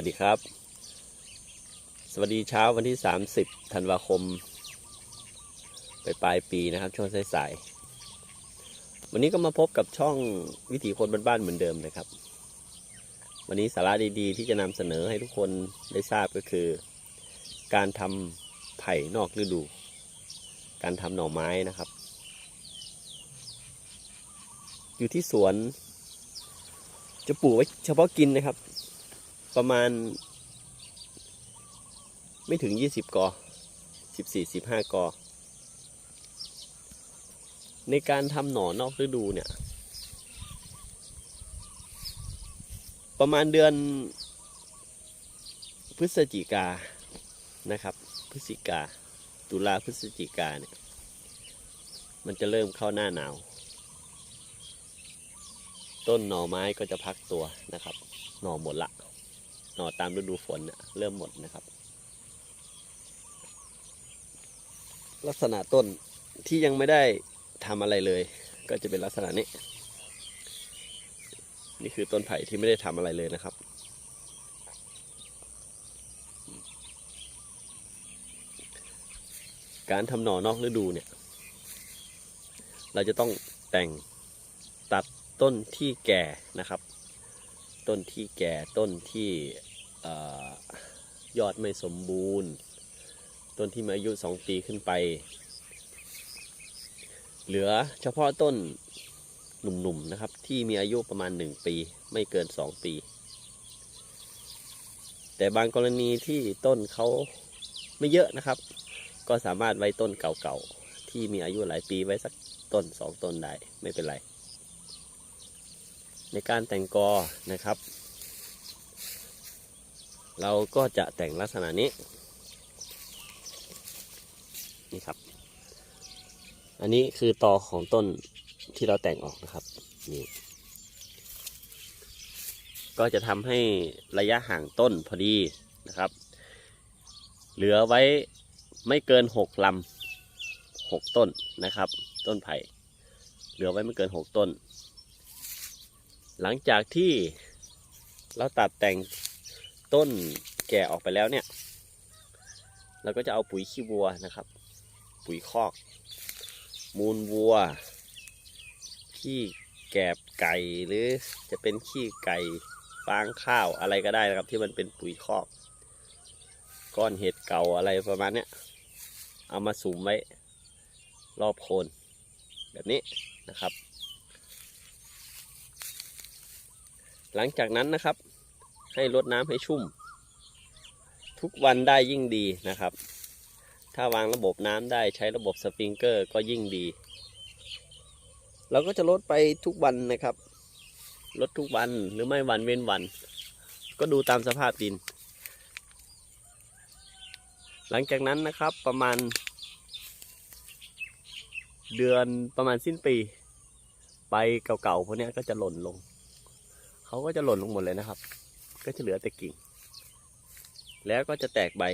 วัสดีครับ สวัสดีเช้าวันที่ 30ธันวาคม ไปปลายปีนะครับ ช่วงสายๆวันนี้ก็มาพบกับช่องวิถีคนบ้านๆเหมือนเดิมนะครับ วันนี้สาระดีๆ ที่จะนำเสนอให้ทุกคนได้ทราบก็คือ การทำไผ่นอกฤดู การทำหน่อไม้นะครับ อยู่ที่สวน จะปลูกไว้เฉพาะกินนะครับ ประมาณ ไม่ถึงยี่สิบกอสิบสี่สิบห้ากอ ในการทำหน่อนอกฤดูเนี่ย ประมาณเดือนพฤศจิกานะครับ พฤศจิกา ตุลาพฤศจิกาเนี่ย มันจะเริ่มเข้าหน้าหนาว ต้นหน่อไม้ก็จะพักตัวนะครับ หน่อหมดละ น่อตามฤดูฝนเริ่มหมดนะครับ ลักษณะต้นที่ยังไม่ได้ทำอะไรเลย ก็จะเป็นลักษณะนี้ นี่คือต้นไผ่ที่ไม่ได้ทำอะไรเลยนะครับ การทำหน่อนอกฤดูเนี่ย เราจะต้องแต่งตัดต้นที่แก่นะครับ ต้นที่แก่ต้นที่ ยอดไม่สมบูรณ์ ต้นที่มีอายุสองปีขึ้นไป เหลือเฉพาะต้นหนุ่มๆนะครับ ที่มีอายุประมาณ 1 ปีไม่เกิน 2 ปี แต่บางกรณีที่ต้นเขาไม่เยอะนะครับ ก็สามารถไว้ต้นเก่าๆ ที่มีอายุหลายปีไว้สักต้นสองต้นได้ไม่เป็นไร ในการแต่งกอนะครับ เราก็จะแต่งลักษณะนี้ นี่ครับ อันนี้คือตอของต้นที่เราแต่งออกนะครับ นี่ ก็จะทำให้ระยะห่างต้นพอดีนะครับ เหลือไว้ไม่เกินหกลำหกต้นนะครับ ต้นไผ่ เหลือไว้ไม่เกินหกต้น หลังจากที่เราตัดแต่ง ต้นแก่ออกไปแล้วเนี่ย เราก็จะเอาปุ๋ยขี้วัวนะครับ ปุ๋ยคอก มูลวัว ขี้แกบไก่หรือจะเป็นขี้ไก่ฟางข้าวอะไรก็ได้นะครับ ที่มันเป็นปุ๋ยคอก ก้อนเห็ดเก่าอะไรประมาณเนี้ยเอามาสุมไว้รอบโคนแบบนี้นะครับ หลังจากนั้นนะครับ ให้รดน้ำให้ชุ่ม ทุกวันได้ยิ่งดีนะครับ ถ้าวางระบบน้ำได้ใช้ระบบสปริงเกอร์ก็ยิ่งดี เราก็จะลดไปทุกวันนะครับ ลดทุกวันหรือไม่วันเว้นวัน ก็ดูตามสภาพดิน หลังจากนั้นนะครับประมาณ เดือนประมาณสิ้นปีใบเก่าๆพวกนี้ก็จะหล่นลง เขาก็จะหล่นลงหมดเลยนะครับ ก็จะเหลือแต่กิ่ง แล้วก็จะแตกใบ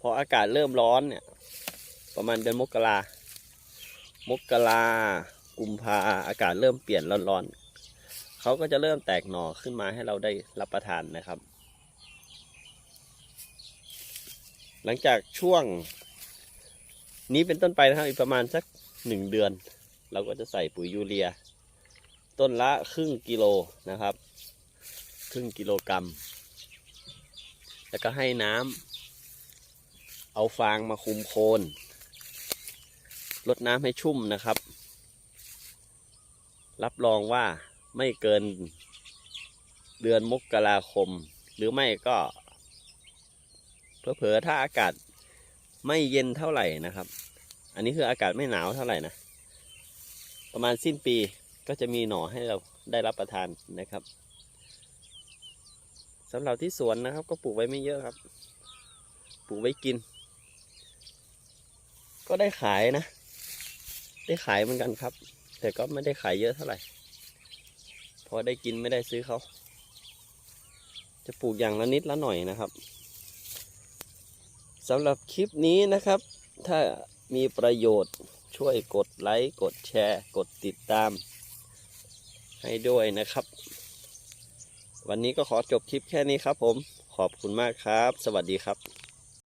พออากาศเริ่มร้อนเนี่ย ประมาณเดือนมกรามกรากุมภาอากาศเริ่มเปลี่ยนร้อนๆเขาก็จะเริ่มแตกหน่อขึ้นมาให้เราได้รับประทานนะครับ หลังจากช่วง นี้เป็นต้นไปนะครับ อีกประมาณสักหนึ่งเดือน เราก็จะใส่ปุ๋ยยูเรีย ต้นละครึ่งกิโลนะครับ ครึ่งกิโลกรัม แล้วก็ให้น้ำเอาฟางมาคุมโคนรดน้ำให้ชุ่มนะครับ รับรองว่าไม่เกินเดือนมกราคม หรือไม่ก็เผลอๆถ้าอากาศไม่เย็นเท่าไหร่นะครับ อันนี้คืออากาศไม่หนาวเท่าไหร่นะ ประมาณสิ้นปีก็จะมีหน่อให้เราได้รับประทานนะครับ สำหรับที่สวนนะครับ ก็ปลูกไว้ไม่เยอะครับ ปลูกไว้กิน ก็ได้ขายนะ ได้ขายเหมือนกันครับ แต่ก็ไม่ได้ขายเยอะเท่าไหร่ พอได้กินไม่ได้ซื้อเขา จะปลูกอย่างละนิดละหน่อยนะครับสำหรับคลิปนี้นะครับ ถ้ามีประโยชน์ช่วยกดไลค์ กดแชร์ กดติดตาม ให้ด้วยนะครับ วันนี้ก็ขอจบคลิปแค่นี้ครับผม ขอบคุณมากครับ สวัสดีครับ